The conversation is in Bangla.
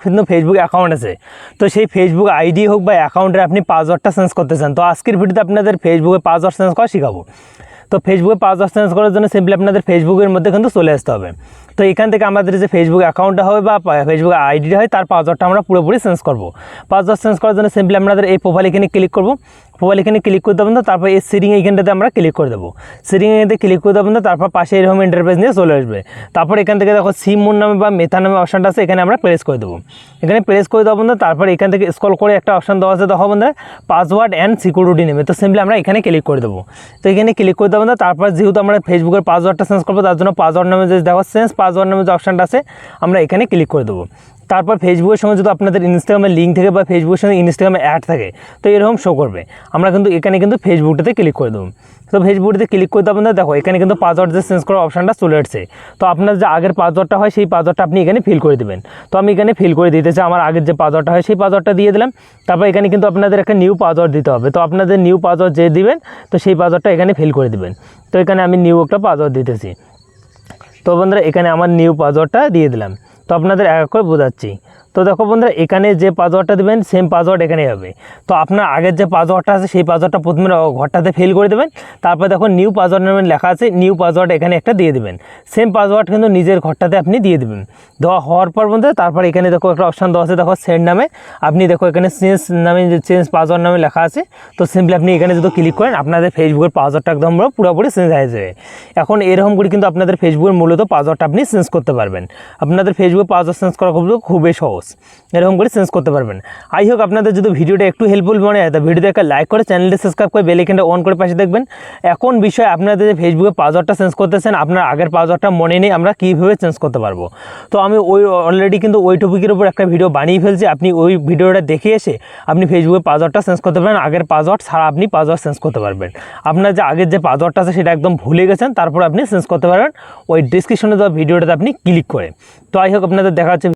কিন্তু ফেসবুক অ্যাকাউন্ট আছে। তো সেই ফেসবুক আইডি হোক বা অ্যাকাউন্টে আপনি পাসওয়ার্ডটা চেঞ্জ করতে চান, তো আজকের ভিডিওতে আপনাদের ফেসবুকে পাসওয়ার্ড চেঞ্জ করা শেখাবো। তো ফেসবুকে পাসওয়ার্ড চেঞ্জ করার জন্য সিম্পলি আপনাদের ফেসবুকের মধ্যে কিন্তু চলে আসতে হবে। তো এখান থেকে আমাদের যে ফেসবুক অ্যাকাউন্টটা হবে বা ফেসবুক আইডিটা হয়, তার পাসওয়ার্ডটা আমরা পুরোপুরি চেঞ্জ করব। পাসওয়ার্ড চেঞ্জ করার জন্য সিম্পলি আপনাদের এই প্রোফাইল এখানে ক্লিক করব। প্রোফাইল এখানে ক্লিক করে দেবেন তো, তারপর এই সিরিং এইখানটাতে আমরা ক্লিক করে দেবো। সিরিং এখানে ক্লিক করে দেবেন তো, তারপর পাশে এরকম ইন্টারফেস নিয়ে চলে আসবে। তারপর এখান থেকে দেখো সিম মোড নামে বা মেথা নামে অপশানটা আছে, এখানে আমরা প্রেস করে দেবো। এখানে প্রেস করে দেবো বন্ধু তারপর এখান থেকে স্কল করে একটা অপশান দেওয়া আছে, দেখো বন্ধু পাসওয়ার্ড অ্যান্ড সিকিউরিটি নেমে তো সিম্পলি আমরা এখানে ক্লিক করে দেবো। তো এখানে ক্লিক করে দেবো না তারপর যেহেতু আমরা ফেসবুকের পাসওয়ার্ডটা চেঞ্জ করব, তার জন্য পাসওয়ার্ড নামে যে দেখো চেঞ্জ পাসওয়ার্ড নামে যে অপশানটা আছে, আমরা এখানে ক্লিক করে দেবো। তারপর ফেসবুকের সঙ্গে যদি আপনাদের ইনস্টাগ্রামের লিঙ্ক থেকে বা ফেসবুকের সঙ্গে ইনস্টাগ্রামে অ্যাড থাকে, তো এরকম শো করবে। আমরা কিন্তু এখানে কিন্তু ফেসবুকটাতে ক্লিক করে দেবো। তো ফেসবুকটাতে ক্লিক করতে দেবেন দেখো, এখানে কিন্তু পাসওয়ার্ড যে চেঞ্জ করার অপশানটা চলে আসছে। তো আপনার যে আগের পাসওয়ার্ডটা হয়, সেই পাসওয়ার্ডটা আপনি এখানে ফিল করে দেবেন। তো আমি এখানে ফিল করে দিতে চাই, আমার আগের যে পাসওয়ার্ডটা হয়, সেই পাসওয়ার্ডটা দিয়ে দিলাম। তারপর এখানে কিন্তু আপনাদের একটা নিউ পাসওয়ার্ড দিতে হবে। তো আপনাদের নিউ পাসওয়ার্ড যে দিবেন, তো সেই পাসওয়ার্ডটা এখানে ফিল করে দিবেন। তো এখানে আমি নিউ একটা পাসওয়ার্ড দিতেছি। তো বন্ধুরা এখানে আমার নিউ পাসওয়ার্ডটা দিয়ে দিলাম। তো আপনাদের এক এক করে বোঝাচ্ছি। তো দেখো বন্ধুরা, এখানে যে পাসওয়ার্ডটা দেবেন সেম পাসওয়ার্ড এখানে হবে। তো আপনার আগের যে পাসওয়ার্ডটা আছে, সেই পাসওয়ার্ডটা প্রথমে ঘরটাতে ফিল করে দেবেন। তারপর দেখো নিউ পাসওয়ার্ড নামে লেখা আছে নিউ পাসওয়ার্ড এখানে একটা দিয়ে দেবেন। সেম পাসওয়ার্ড কিন্তু নিজের ঘরটাতে আপনি দিয়ে দেবেন। দেওয়া হওয়ার পর বন্ধুরা, তারপর এখানে দেখো একটা অপশান দেওয়া আছে, দেখো সেন্ড নামে। আপনি দেখো এখানে চেঞ্জ নামে চেঞ্জ পাসওয়ার্ড নামে লেখা আছে, তো সিম্পলি আপনি এখানে যদি ক্লিক করেন, আপনাদের ফেসবুকের পাসওয়ার্ডটা একদম পুরোপুরি চেঞ্জ হয়ে যাবে। এখন এরকম করে কিন্তু আপনাদের ফেসবুকের মূলত পাসওয়ার্ডটা আপনি চেঞ্জ করতে পারবেন। আপনাদের ফেসবুক পাসওয়ার্ড চেঞ্জ করা খুব খুবই সহজ। এরকম করে চেঞ্জ করতে পারবেন। আই হোক আপনাদের যদি ভিডিওটা একটু হেল্পফুল মনে হয়, তো ভিডিওতে একটা লাইক করে চ্যানেলটা সাবস্ক্রাইব করে বেলাইকেনটা অন করে পাশে দেখবেন। এখন বিষয়, আপনাদের যে ফেসবুকে পাসওয়ার্ডটা চেঞ্জ করতেছেন, আপনার আগের পাসওয়ার্ডটা মনে নেই, আমরা কীভাবে চেঞ্জ করতে পারব? তো আমি ওই অলরেডি কিন্তু ওই টপিকের উপর একটা ভিডিও বানিয়ে ফেলছি। আপনি ওই ভিডিওটা দেখে এসে আপনি ফেসবুকে পাসওয়ার্ডটা চেঞ্জ করতে পারেন আগের পাসওয়ার্ড ছাড়া আপনি পাসওয়ার্ড চেঞ্জ করতে পারবেন। আপনার যে আগের যে পাসওয়ার্ডটা আছে, সেটা একদম ভুলে গেছেন, তারপর আপনি চেঞ্জ করতে পারবেন ওই ডিসক্রিপশনে দেওয়া ভিডিওটাতে আপনি ক্লিক করে। তো আই হোক আপনাদের দেখা